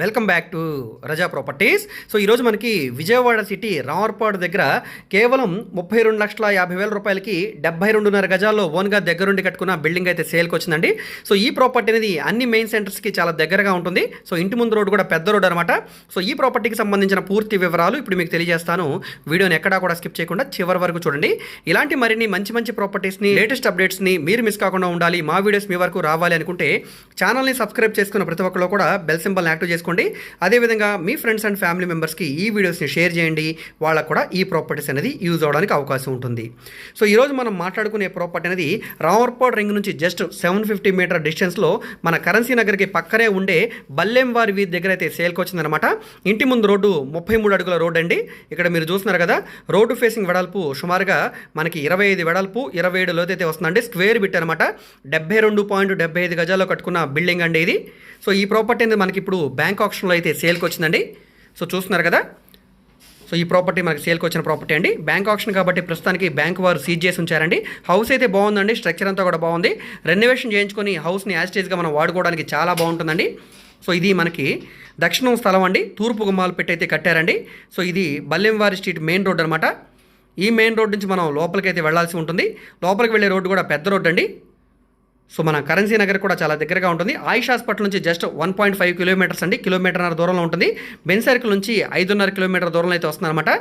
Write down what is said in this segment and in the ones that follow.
Welcome back to Raja properties. So ఈరోజు మనకి Vijayawada city Ramarpadu దగ్గర కేవలం ముప్పై రెండు లక్షల యాభై వేల రూపాయలకి డెబ్బై రెండున్నర గజాల్లో ఓన్గా దగ్గరుండి కట్టుకున్న బిల్డింగ్ అయితే సేల్కి వచ్చిందండి. సో ఈ ప్రాపర్టీ అనేది అన్ని మెయిన్ సెంటర్స్కి చాలా దగ్గరగా ఉంటుంది. సో ఇంటి ముందు రోడ్డు కూడా పెద్ద రోడ్ అనమాట సో ఈ ప్రాపర్టీకి సంబంధించిన పూర్తి వివరాలు ఇప్పుడు మీకు తెలియజేస్తాను. వీడియోని ఎక్కడా కూడా స్కిప్ చేయకుండా చివరి వరకు చూడండి. ఇలాంటి మరిన్ని మంచి మంచి ప్రాపర్టీస్ని లేటెస్ట్ అప్డేట్స్ని మీరు మిస్ కాకుండా ఉండాలి. మా వీడియోస్ మీ వరకు రావాలి అనుకుంటే ఛానల్ని సబ్స్క్రైబ్ చేసుకున్న ప్రతి ఒక్కరు కూడా బెల్ సింబల్ యాక్టివ్ చేసుకోండి. అదేవిధంగా మీ ఫ్రెండ్స్ అండ్ ఫ్యామిలీ మెంబర్స్కి ఈ వీడియోస్ని షేర్ చేయండి. వాళ్ళకు కూడా ఈ ప్రాపర్టీస్ అనేది యూజ్ అవడానికి అవకాశం ఉంటుంది. సో ఈరోజు మనం మాట్లాడుకునే ప్రాపర్టీ అనేది రామర్పాడ్ రింగ్ నుంచి జస్ట్ సెవెన్ ఫిఫ్టీ మీటర్ డిస్టెన్స్లో మన కరెన్సీ నగర్కి పక్కనే ఉండే బల్లెంవారి వీధి దగ్గర అయితే సేల్కి వచ్చిందనమాట ఇంటి ముందు రోడ్డు ముప్పై మూడు అడుగుల రోడ్ అండి. ఇక్కడ మీరు చూస్తున్నారు కదా రోడ్డు ఫేసింగ్ వెడల్పు సుమారుగా మనకి ఇరవై ఐదు వెడల్పు ఇరవై ఏడు లోతైతే వస్తుందండి. స్క్వేర్ బిట్ అనమాట డెబ్బై రెండు పాయింట్ డెబ్బై ఐదు గజాల్లో కట్టుకున్న బిల్డింగ్ అండి ఇది. సో ఈ ప్రాపర్టీ అనేది మనకి ఇప్పుడు బ్యాంక్ బ్యాంక్ ఆప్షన్లో అయితే సేల్కి వచ్చిందండి. సో చూస్తున్నారు కదా. సో ఈ ప్రాపర్టీ మనకి సేల్కి వచ్చిన ప్రాపర్టీ అండి. బ్యాంక్ ఆప్షన్ కాబట్టి ప్రస్తుతానికి బ్యాంక్ వారు సీజ్ చేసి ఉంచారండి. హౌస్ అయితే బాగుందండి. స్ట్రక్చర్ అంతా కూడా బాగుంది. రెనోవేషన్ చేయించుకొని హౌస్ని యాస్టేజ్గా మనం వాడుకోవడానికి చాలా బాగుంటుందండి. సో ఇది మనకి దక్షిణం స్థలం అండి. తూర్పు గుమ్మాలు పెట్టి అయితే కట్టారండి. సో ఇది బల్లెంవారి స్ట్రీట్ మెయిన్ రోడ్ అనమాట ఈ మెయిన్ రోడ్ నుంచి మనం లోపలికి అయితే వెళ్ళాల్సి ఉంటుంది. లోపలికి వెళ్ళే రోడ్డు కూడా పెద్ద రోడ్ అండి. సో మన కరెన్సీ నగర్ కూడా చాలా దగ్గరగా ఉంటుంది. ఆయుష్ హాస్పిటల్ నుంచి just one point five kilometres అండి. కిలోమీటర్న్నర దూరంలో ఉంటుంది. బెన్ సర్కిల్ నుంచి ఐదున్నర కిలోమీటర్ దూరంలో అయితే వస్తుందన్నమాట.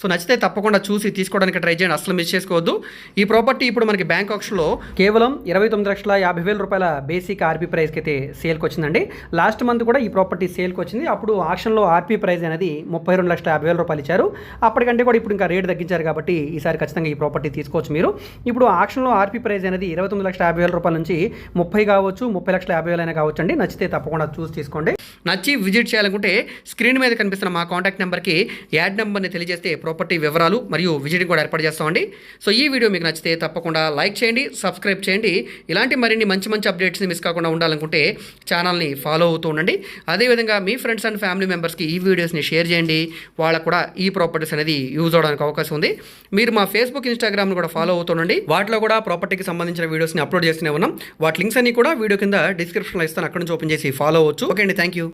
సో నచ్చితే తప్పకుండా చూసి తీసుకోవడానికి ట్రై చేయండి. అసలు మిస్ చేసుకోవద్దు. ఈ ప్రాపర్టీ ఇప్పుడు మనకి బ్యాంక్ ఆక్షన్లో కేవలం ఇరవై తొమ్మిది లక్షల యాభై వేల రూపాయల బేసిక్ ఆర్పీ ప్రైస్కి అయితే సేల్కి వచ్చిందండి. లాస్ట్ మంత్ కూడా ఈ ప్రాపర్టీ సేల్కి వచ్చింది. అప్పుడు ఆక్షన్లో ఆర్పీ ప్రైస్ అనేది ముప్పై రెండు లక్షల యాభై వేల రూపాయలు ఇచ్చారు. అప్పటికంటే కూడా ఇప్పుడు ఇంకా రేట్ తగ్గించారు కాబట్టి ఈసారి ఖచ్చితంగా ఈ ప్రాపర్టీ తీసుకోవచ్చు మీరు. ఇప్పుడు ఆక్షన్లో ఆర్పీ ప్రైస్ అనేది ఇరవై తొమ్మిది లక్షల యాభై వేల రూపాయల నుంచి ముప్పై కావచ్చు ముప్పై లక్షల యాభై వేలైనా కావచ్చు అండి నచ్చితే తప్పకుండా చూసి తీసుకోండి. నచ్చి విజిట్ చేయాలనుకుంటే స్క్రీన్ మీద కనిపిస్తున్న మా కాంటాక్ట్ నెంబర్కి యాడ్ నెంబర్ని తెలియజేస్తే ప్రాపర్టీ వివరాలు మరియు విజిటింగ్ కూడా ఏర్పాటు చేస్తామండి. సో ఈ వీడియో మీకు నచ్చితే తప్పకుండా లైక్ చేయండి సబ్స్క్రైబ్ చేయండి. ఇలాంటి మరిన్ని మంచి మంచి అప్డేట్స్ని మిస్ కాకుండా ఉండాలనుకుంటే ఛానల్ని ఫాలో అవుతూ ఉండండి. అదేవిధంగా మీ ఫ్రెండ్స్ అండ్ ఫ్యామిలీ మెంబర్స్కి ఈ వీడియోస్ని షేర్ చేయండి. వాళ్ళకు కూడా ఈ ప్రాపర్టీస్ అనేది యూజ్ అవడానికి అవకాశం ఉంది. మీరు మా ఫేస్బుక్ ఇన్స్టాగ్రామ్ని కూడా ఫాలో అవుతుండండి వాటిలో కూడా ప్రాపర్టీకి సంబంధించిన వీడియోస్ని అప్లోడ్ చేస్తూనే ఉన్నాం. వాటి లింక్స్ అన్ని కూడా వీడియో కింద డిస్క్రిప్షన్లో ఇస్తాను. అక్కడ నుంచి ఓపెన్ చేసి ఫాలో అవ్వచ్చు. ఓకే అండి థ్యాంక్ యూ.